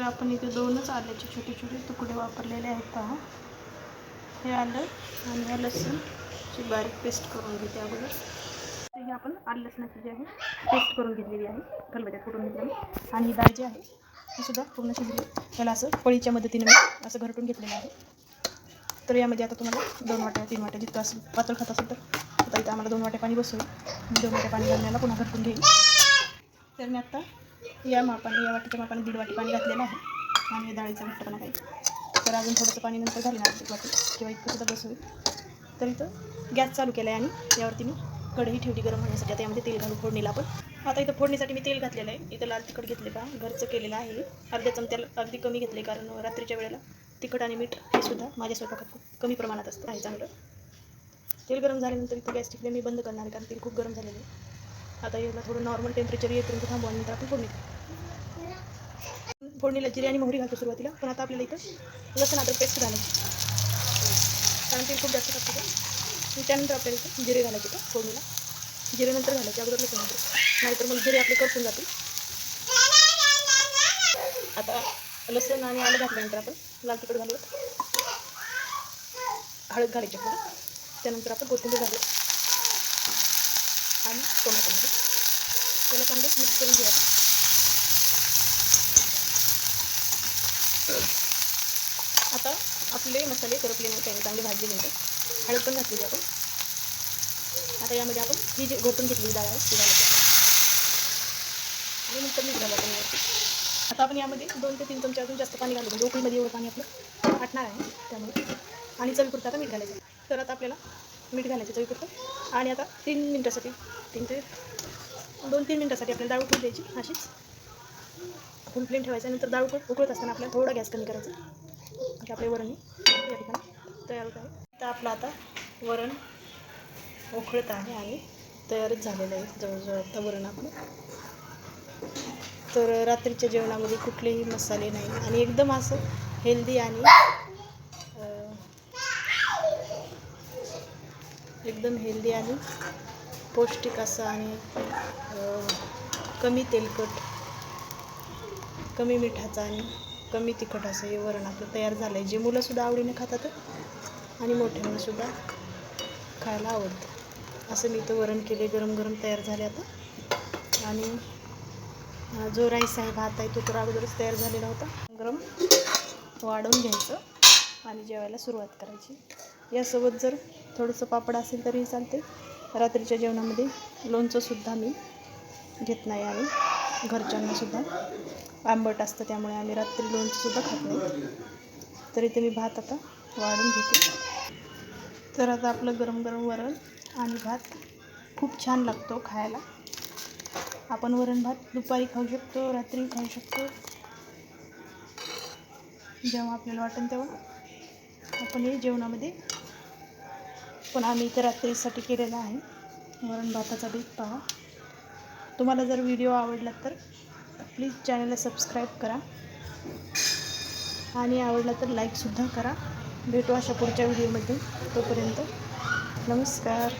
तर आपण इथे दोनच आल्याचे छोटे छोटे तुकडे वापरलेले आहेत पहा. हे आलं आणि ह्या लसूणची बारीक पेस्ट करून घेते अगोदर. हे आपण आलं लसणाची जी आहे पेस्ट करून घेतलेली आहे. खलबत्यात कुटून घेतलेली आणि ही डाळ जी आहे ती सुद्धा पूर्ण शिजली. त्याला असं पळीच्या मदतीने मी असं घरटून घेतलेलं आहे. तर यामध्ये आता तुम्हाला दोन वाट्या तीन वाट्या जितकं असं पातळ खात असेल तर. आता इथं आम्हाला दोन वाट्या पाणी बसवेल दोन वाट्या पाणी घालण्याला पुन्हा घरटून घेईल. तर मी आत्ता या मापाने या वाटीच्या मापाने दीड वाटी पाणी घातलेलं आहे. आणि या डाळीचा घट्टपणा काही तर अजून थोडंसं पाणी नंतर घालीन अर्धी वाटी किंवा इतकं सुद्धा बस होईल तर इथं गॅस चालू केला आहे आणि यावरती मी कढई ठेवली गरम होण्यासाठी. आता यामध्ये तेल घालून फोडणीला आपण आता इथं फोडणीसाठी मी तेल घातलेलं आहे. इथं लाल तिखट घेतले का घरचं केलेलं आहे. अर्ध्या चमच्याला अगदी कमी घेतले कारण रात्रीच्या वेळेला तिखट आणि मीठ हे सुद्धा माझ्या स्वयंपाकात खूप कमी प्रमाणात असतं. आहे चांगलं. तेल गरम झाल्यानंतर इथं गॅस टिकले मी बंद करणार आहे कारण तेल खूप गरम झालेलं आहे. आता याला थोडं नॉर्मल टेम्परेचर येईपर्यंत थांबवा नंतर आपण फोडणी फोडणीला जिरे आणि मोहरी घालतो सुरुवातीला पण आता आपल्याला इथं लसण अद्रक पेस्ट घालायची कारण ते खूप जास्त टाकतो आणि त्यानंतर आपल्याला इथं जिरे घालायचे का फोडणीला. जिरे नंतर घालायचे अगोदर लसूण नाहीतर मग जिरे आपले करपून जातील. आता लसूण आणि आलं घातल्यानंतर आपण लाल तिखट घालूयात. हळद घालायची आपल्याला. त्यानंतर आपण कोथिंबीर घालूया आणि टोमॅटो घालू त्याला कांदे मिक्स करून घेऊ आता आपले मसाले करपले नाही काही चांगले भाजले नाही हळद पण घातलेली आपण. आता यामध्ये आपण ही जी घोटून घेतलेली डाळ आहे ती आणि नंतर मीठ घालू आपण आता आपण यामध्ये दोन ते तीन चमचे अजून जास्त पाणी घालू. म्हणजे उकळीमध्ये एवढं पाणी आपलं आटणार आहे. त्यामुळे. आणि चवीपुरता आता मीठ घालायचं. तर आता आपल्याला मीठ घालायचं चवीपुरतं आणि आता तीन मिनटासाठी तीन ते दोन तीन मिनटासाठी आपल्याला डाळ उकळून द्यायची अशीच. फुल फ्लेम ठेवायचं. नंतर डाळ उकळ उकळत असताना आपल्याला थोडा गॅस कमी करायचा. म्हणजे आपले वरण या ठिकाणी तयार होत आहे. तर आपलं आता वरण उकळत आहे आणि तयारच झालेलं आहे. जवळजवळ आता वरण आपलं तर रात्रीच्या जेवणामध्ये कुठलेही मसाले नाही. आणि एकदम असं हेल्दी आणि एकदम हेल्दी आणि पौष्टिक असं आणि कमी तेलकट कमी मिठाचं आणि कमी तिखट असं हे वरण आपलं तयार झालं आहे जे मुलंसुद्धा आवडीने खातात आणि मोठ्यांनासुद्धा खायला आवडतं. असं मी इथं वरण केले गरम गरम तयार झाले आता. आणि जो राईस आहे भात आहे तो तर अगोदरच तयार झालेला होता. गरम वाढवून घ्यायचं आणि जेवायला सुरुवात करायची. यासोबत जर थोडंसं पापड असेल तरीही चालते. रात्रीच्या जेवणामध्ये लोणचंसुद्धा मी घेत नाही आणि घरच्यांनासुद्धा आंबट असतं त्यामुळे आम्ही रात्री लोणचंसुद्धा खात नाही. तर इथे मी भात आता वाढून घेते. तर आता आपलं गरम गरम वरण आणि भात खूप छान लागतो खायला. आपण वरण भात दुपारी खाऊ शकतो रात्री खाऊ शकतो. जेव्हा आपल्याला वाटेल तेव्हा. आपण हे जेवणामध्ये पण आम्ही इथं रात्रीसाठी केलेला आहे. वरण भाताचा बेत पहा तुम्हाला जर व्हिडिओ आवडला तर प्लीज चॅनलला सबस्क्राईब करा. आणि आवडला तर लाईकसुद्धा करा. भेटू अशा पुढच्या व्हिडिओमध्ये. तोपर्यंत नमस्कार.